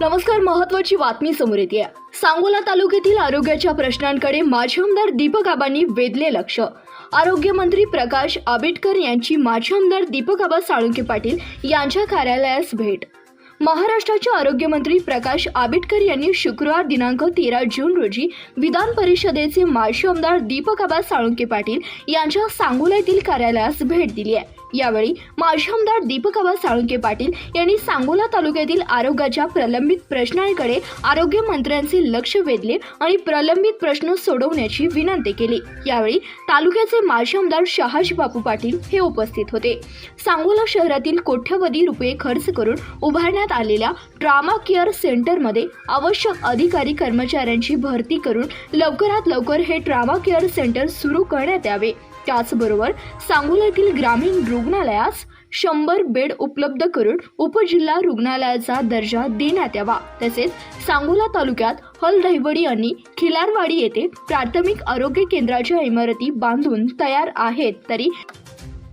नमस्कार महत्वाची बातमी समोर येते. सांगोला तालुक्यातील आरोग्याच्या प्रश्नांकडे माजी आमदार दीपक आबांनी वेधले लक्ष. आरोग्यमंत्री प्रकाश आंबेडकर यांची माजी आमदार दीपक आबा साळुंके पाटील यांच्या कार्यालयास भेट. महाराष्ट्राचे आरोग्यमंत्री प्रकाश आंबेडकर यांनी शुक्रवार दिनांक तेरा जून रोजी विधान परिषदेचे माजी आमदार दीपक आबा साळुंके पाटील यांच्या सांगोला येथील कार्यालयास भेट दिली आहे. यावेळी माजी आमदार दीपक आबा साळुंके पाटील यांनी सांगोला तालुक्यातील आरोग्याच्या प्रलंबित प्रश्नांकडे आरोग्यमंत्र्यांचे लक्ष वेधले आणि प्रलंबित प्रश्न सोडवण्याची विनंती केली. यावेळी तालुक्याचे माजी आमदार शहाजी बापू पाटील हे उपस्थित होते. सांगोला शहरातील कोट्यवधी रुपये खर्च करून उभारण्यात आलेल्या ट्रामा केअर सेंटरमध्ये आवश्यक अधिकारी कर्मचाऱ्यांची भरती करून लवकरात लवकर हे ट्रामा केअर सेंटर सुरू करण्यात यावे. त्याचबरोबर सांगोला येथील ग्रामीण रुग्णालयास शंभर बेड उपलब्ध करून उपजिल्हा रुग्णालयाचा दर्जा देण्यात यावा. तसेच सांगोला तालुक्यात हलदहिवडी आणि खिलारवाडी येथे प्राथमिक आरोग्य केंद्राच्या इमारती बांधून तयार आहेत. तरी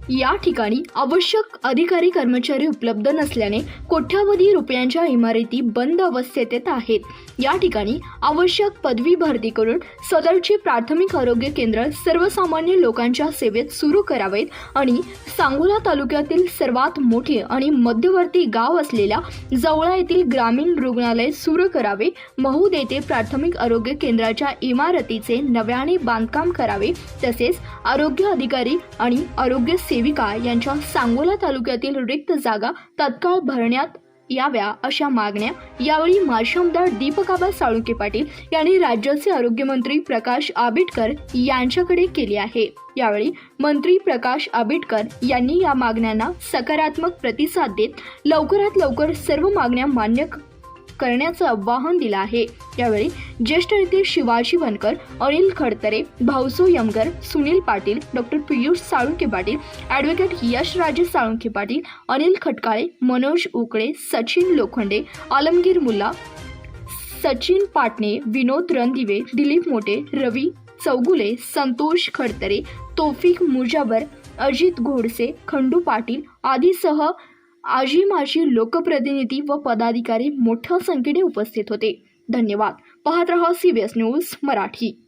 या ठिकाणी आवश्यक अधिकारी कर्मचारी उपलब्ध नसल्याने कोट्यावधी रुपयांच्या इमारती बंद अवस्थेत येत आहेत. या ठिकाणी आवश्यक पदवी भरती करून सदरची प्राथमिक आरोग्य केंद्र सर्वसामान्य लोकांच्या सेवेत सुरू करावेत आणि सांगोला तालुक्यातील सर्वात मोठे आणि मध्यवर्ती गाव असलेल्या जवळा येथील ग्रामीण रुग्णालय सुरू करावे. महूद येथे प्राथमिक आरोग्य केंद्राच्या इमारतीचे नव्याने बांधकाम करावे. तसेच आरोग्य अधिकारी आणि आरोग्य सेविका यांच्या सांगोला तालुक्यातील रिक्त जागा तत्काळ भरण्यात याव्या अशा मागण्या यावेळी माजी आमदार दीपकाबा साळुंके पाटील यांनी राज्याचे आरोग्यमंत्री प्रकाश आंबेडकर यांच्याकडे केली आहे. यावेळी मंत्री प्रकाश आंबेडकर यांनी या मागण्यांना सकारात्मक प्रतिसाद देत लवकरात लवकर सर्व मागण्या मान्य करण्याचं आवाहन दिलं आहे. यावेळी ज्येष्ठ नेते शिवाजी बनकर अनिल खडतरे भाऊसो यमगर सुनील पाटील डॉक्टर पियुष साळुंके पाटील ॲडव्होकेट यशराजे साळुंके पाटील अनिल खटकाळे मनोज उकळे सचिन लोखंडे आलमगीर मुल्ला सचिन पाटणे विनोद रणदिवे दिलीप मोटे रवी चौगुले संतोष खडतरे तोफिक मुजावर अजित घोडसे खंडू पाटील आदीसह आजी माजी लोकप्रतिनिधी व पदाधिकारी मोठ्या संख्येने उपस्थित होते. धन्यवाद. पाहत रहा C B S news Marathi.